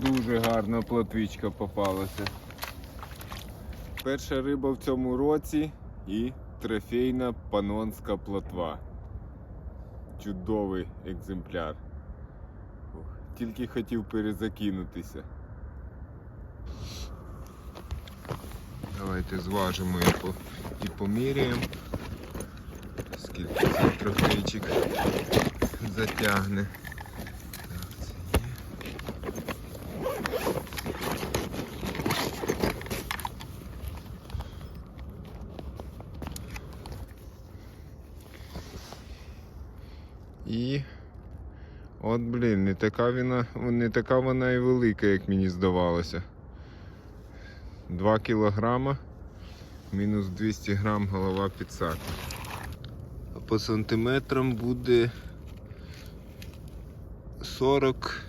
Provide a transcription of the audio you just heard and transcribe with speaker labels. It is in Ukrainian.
Speaker 1: Дуже гарна плотвичка попалася. Перша риба в цьому році і трофейна панонська плотва. Чудовий екземпляр. Тільки хотів перезакинутися. Давайте зважимо по, і поміряємо, скільки цей трофейчик затягне. І от, блін, не така вона, не така вона і велика, як мені здавалося. 2 кілограма, мінус 200 грам голова підсака. А по сантиметрам буде 40